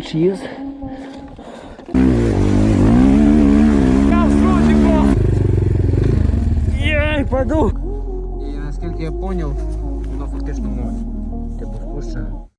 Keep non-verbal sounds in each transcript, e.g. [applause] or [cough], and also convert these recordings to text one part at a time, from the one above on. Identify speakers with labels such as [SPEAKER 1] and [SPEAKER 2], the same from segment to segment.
[SPEAKER 1] lunch is Я паду!
[SPEAKER 2] І наскільки я зрозумів, воно фактично море. Типу.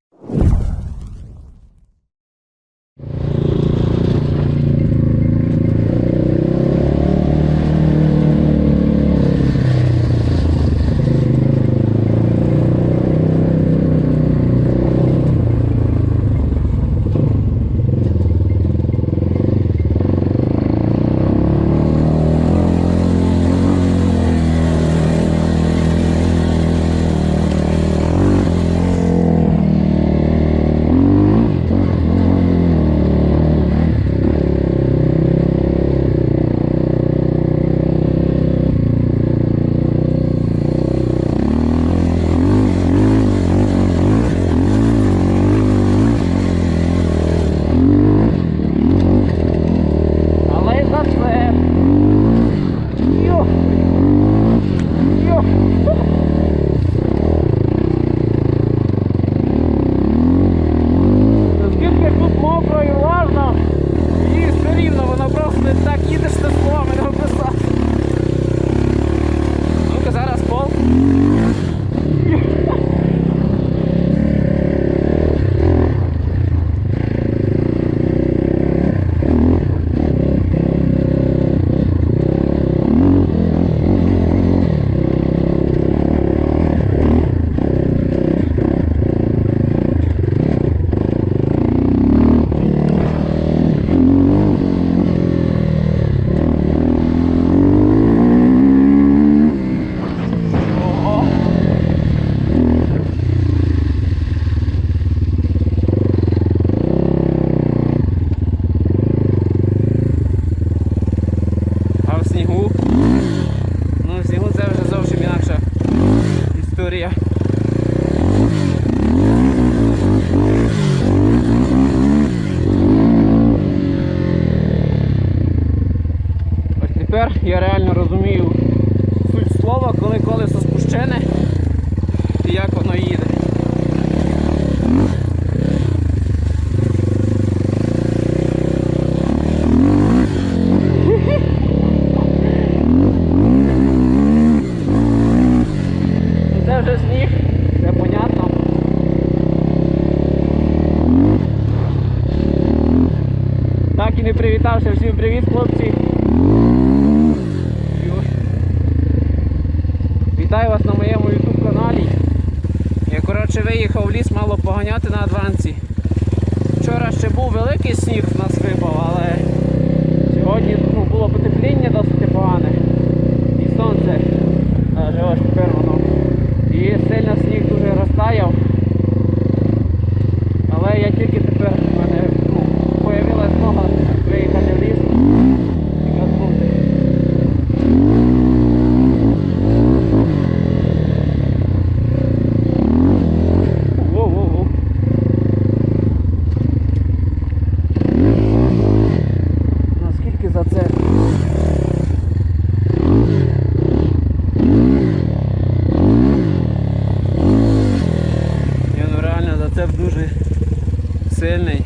[SPEAKER 1] сильний.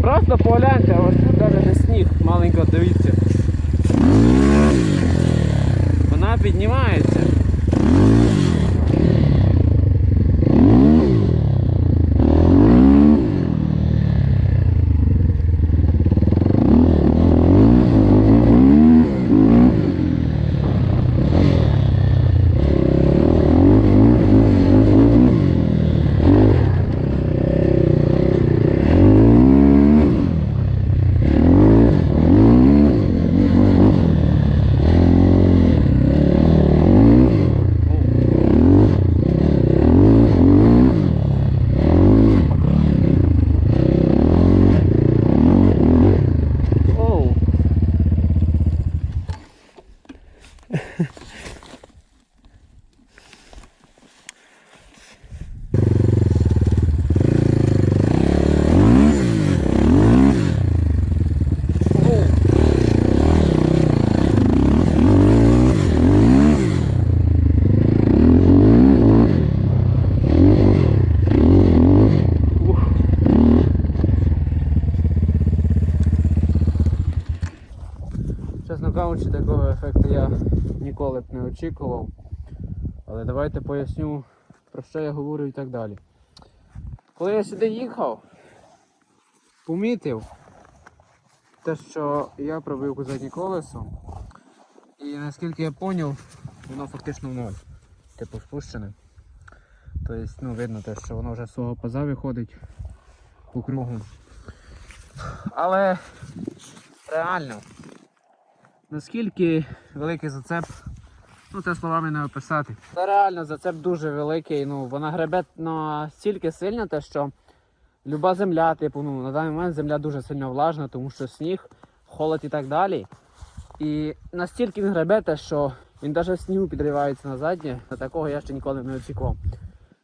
[SPEAKER 1] Просто погляньте, вот тут навіть не сніг, маленько дивіться. Она піднімається. Такого ефекту я ніколи б не очікував. Але давайте поясню, про що я говорю і так далі. Коли я сюди їхав, помітив те, що я пробив заднє колесо. І наскільки я зрозумів, воно фактично в ноль. Типу спущене. Тобто, ну, видно те, що воно вже з свого паза виходить по кругу. Але реально, наскільки великий зацеп, ну це словами не описати. Це реально зацеп дуже великий. Ну, вона гребе настільки сильно, те, що люба земля, типу, ну, на даний момент земля дуже сильно влажна, тому що сніг, холод і так далі. І настільки він гребе, те, що він навіть снігу підривається на заднє, на такого я ще ніколи не очікував.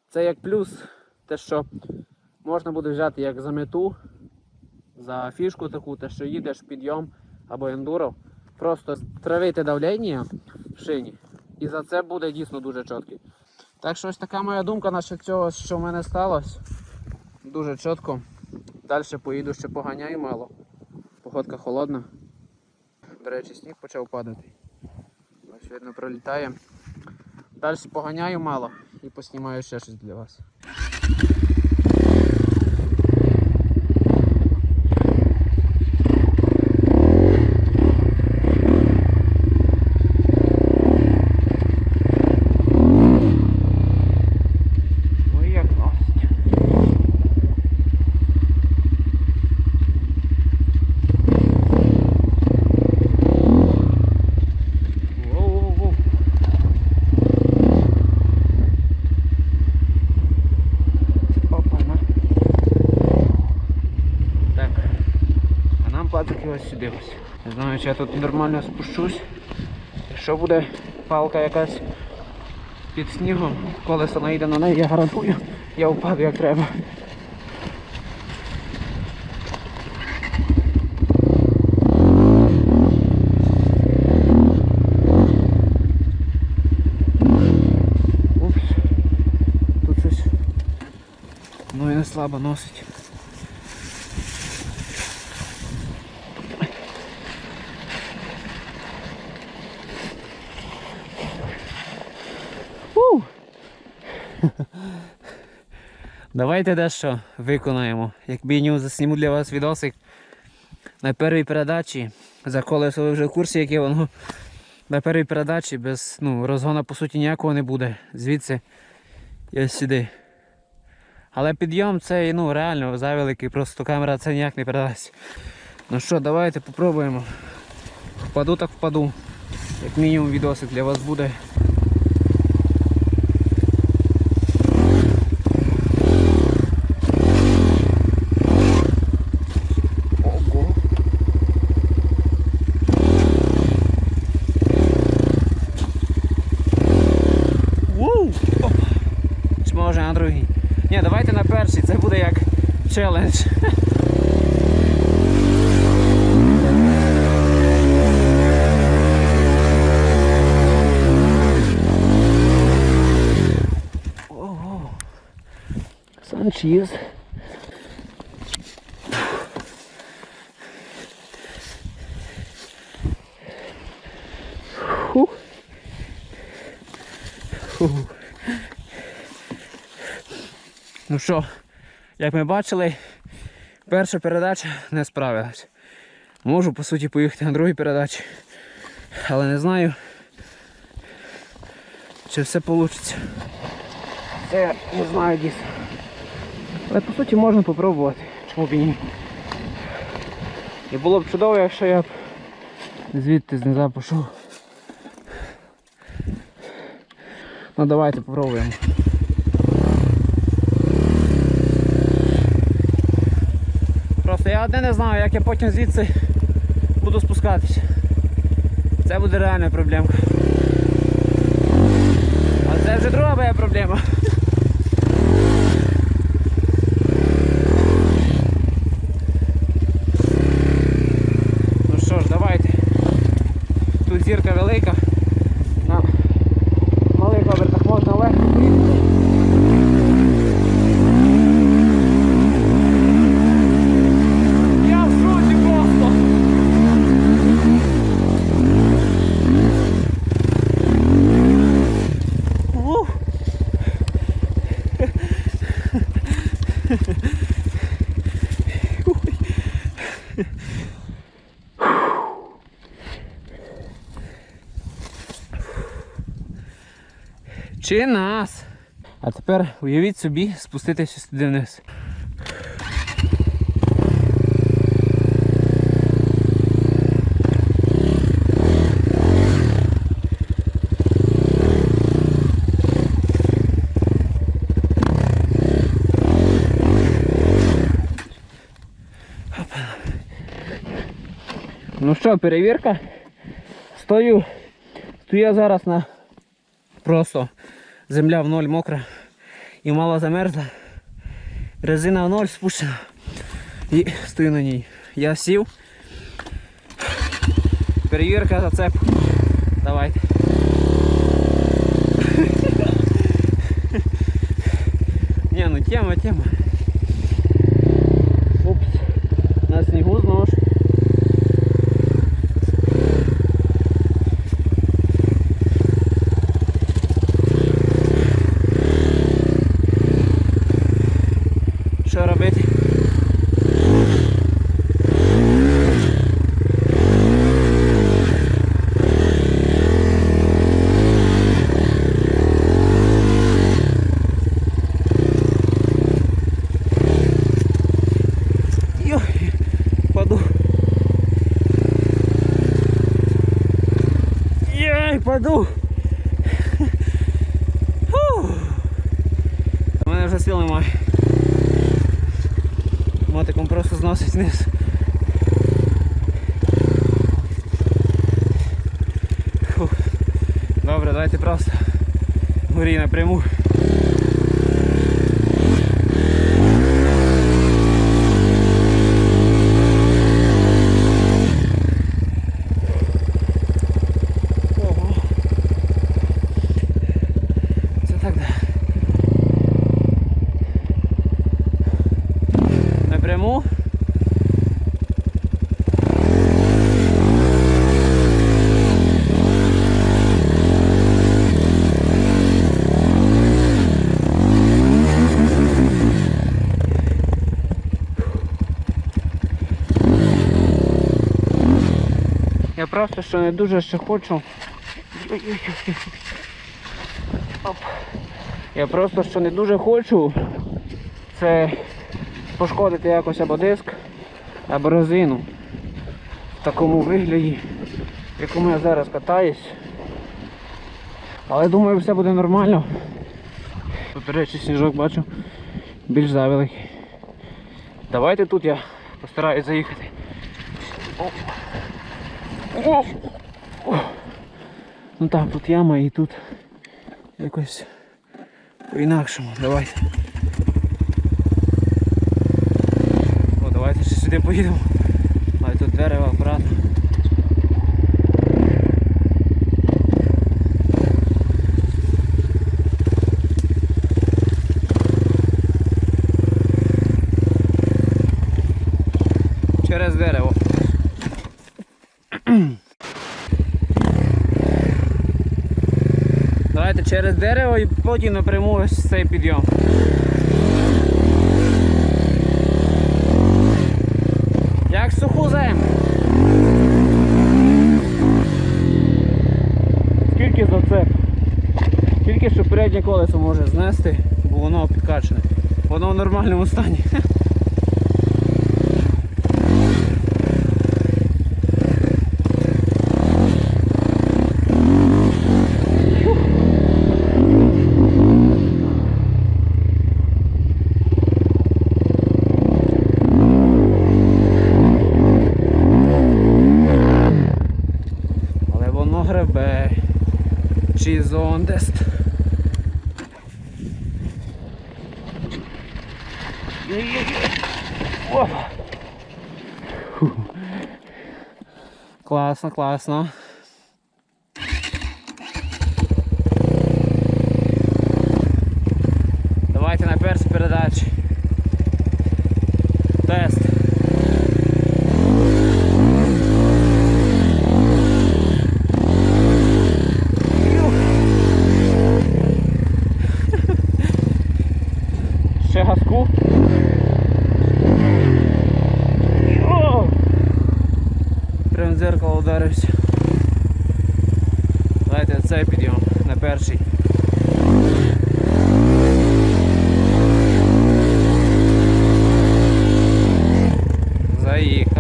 [SPEAKER 1] Це як плюс, те, що можна буде взяти як за мету, за фішку таку, те, що їдеш підйом або ендуро, просто травити давлення в шині. І за це буде дійсно дуже чіткий. Так що ось така моя думка насчет цього, що в мене сталося. Дуже чітко. Далі поїду ще поганяю мало. Погодка холодна. До речі, сніг почав падати. Ось видно пролітає. Далі поганяю мало і поснімаю ще щось для вас. Ой, як носить. Воу-воу-воу. Опа-на. Так. А нам пацики ось сюди ось. Не знаю, чи я тут нормально спущусь. Якщо буде палка якась під снігом, колесо наїде на неї, я гарантую, я впаду як треба. Ну слабо носить. Фу. Давайте дещо виконаємо. Як мінімум засніму для вас відосик на першій передачі. За колесо ви вже в курсі, яке воно. На першій передачі без ну, розгону по суті ніякого не буде. Звідси ось сюди. Але підйом це ну, реально завеликий, просто камера це ніяк не передасть. Ну що, давайте попробуємо. Впаду так впаду. Як мінімум відосик для вас буде. Ого. Воу! Оп. Чи може на другий? Ні, давайте на перший, це буде як челендж. Ого. Фух. Ну що, як ми бачили, перша передача не справилась. Можу по суті поїхати на другій передачі, але не знаю, чи все вийде. Це не знаю дійсно. Але по суті можна попробувати, чому б і ні. І було б чудово, якщо я б звідти знизу пішов. Ну давайте попробуємо. Просто я одне не знаю, як я потім звідси буду спускатися. Це буде реальна проблемка. А це вже друга моя проблема. Ну що ж, давайте. Тут зірка велика. На малих обертах можна легко поїхати. Я в шоці просто. Чи нас. А тепер уявіть собі спуститися сюди вниз. Ну що, перевірка? Стою. Стою я зараз на просто земля в ноль мокра і мало замерзла. Резина в ноль спущена. І стою на ній. Я сів. Перевірка зацеп. Давайте. [laughs] Не, ну тема, тема. Упс. На снігу знову ж. Що робити? Йой, паду. Єй, паду. Фух. У мене вже сил немає. Мотиком просто зносить вниз. Добре, давайте просто горі напряму. Ого. Це так да. Напряму. Просто що не дуже ще хочу. Я просто що не дуже хочу. Це пошкодити якось або диск, або резину. В такому вигляді, в якому я зараз катаюсь. Але думаю все буде нормально. Тут, сніжок бачу більш завеликий. Давайте тут я постараюсь заїхати. Ну там тут яма і тут якось по-інакшому. Давайте. О, давайте ще сюди поїдемо. Але тут дерево акуратно. Через дерево. Давайте через дерево і потім напряму ось цей підйом. Як суху землю. Скільки за це? Тільки що переднє колесо може знести, бо воно підкачане. Воно в нормальному стані. Але зондест. Класно, класно. газку. Йо! Прям зеркало ударився. Давайте цей підйом на перший. Заїхав.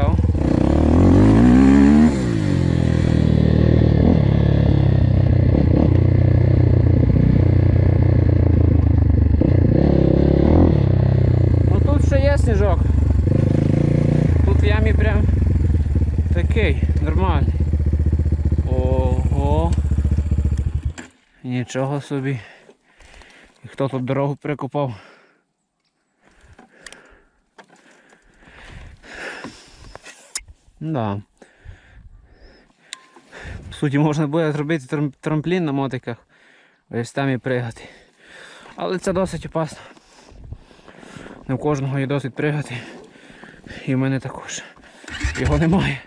[SPEAKER 1] Нічого собі. І хто тут дорогу прикопав? Да. По суті, можна буде зробити трамплін на мотиках. Ось там і пригати. Але це досить опасно. Не в кожного є досить пригати. І в мене також. Його немає.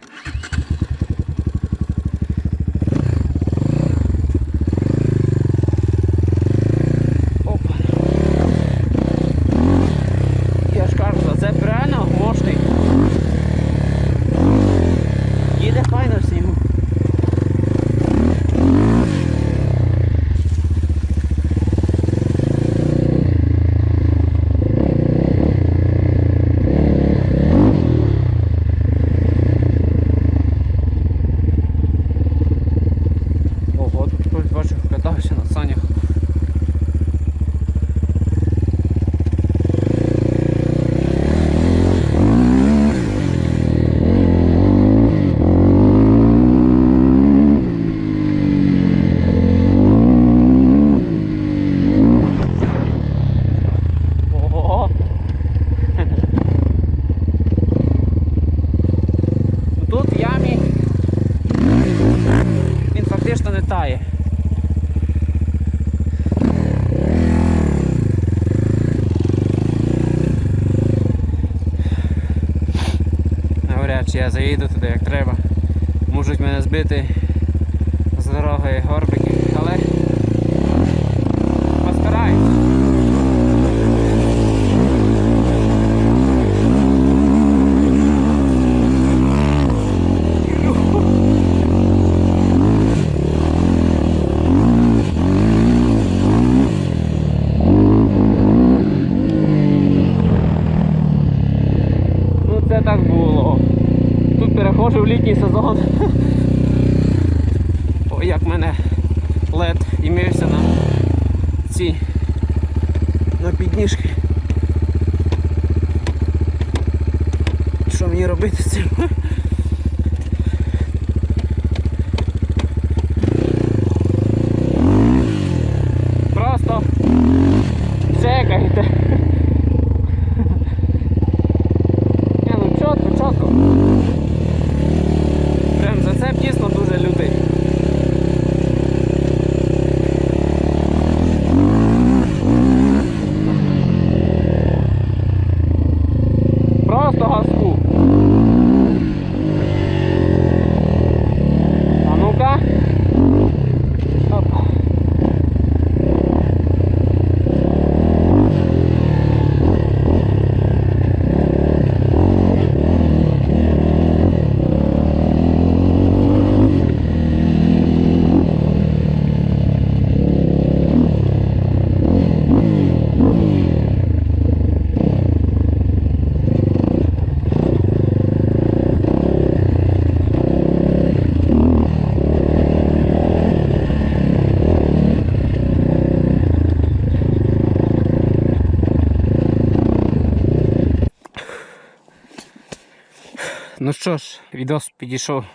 [SPEAKER 1] Що ж, відос підійшов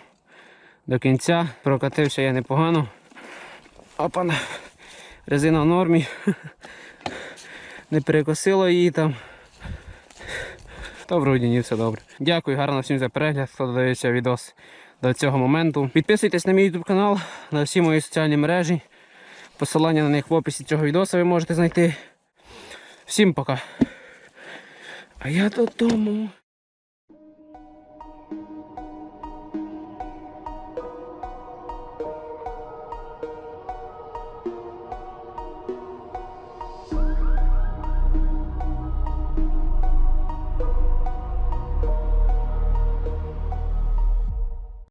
[SPEAKER 1] до кінця. Прокатився я непогано. Опана. Резина в нормі. [laughs] Не перекосило її там. Та вроді ні, все добре. Дякую, гарно всім за перегляд, хто додивився відос до цього моменту. Підписуйтесь на мій YouTube канал, на всі мої соціальні мережі. Посилання на них в описі цього відео ви можете знайти. Всім пока. А я додому.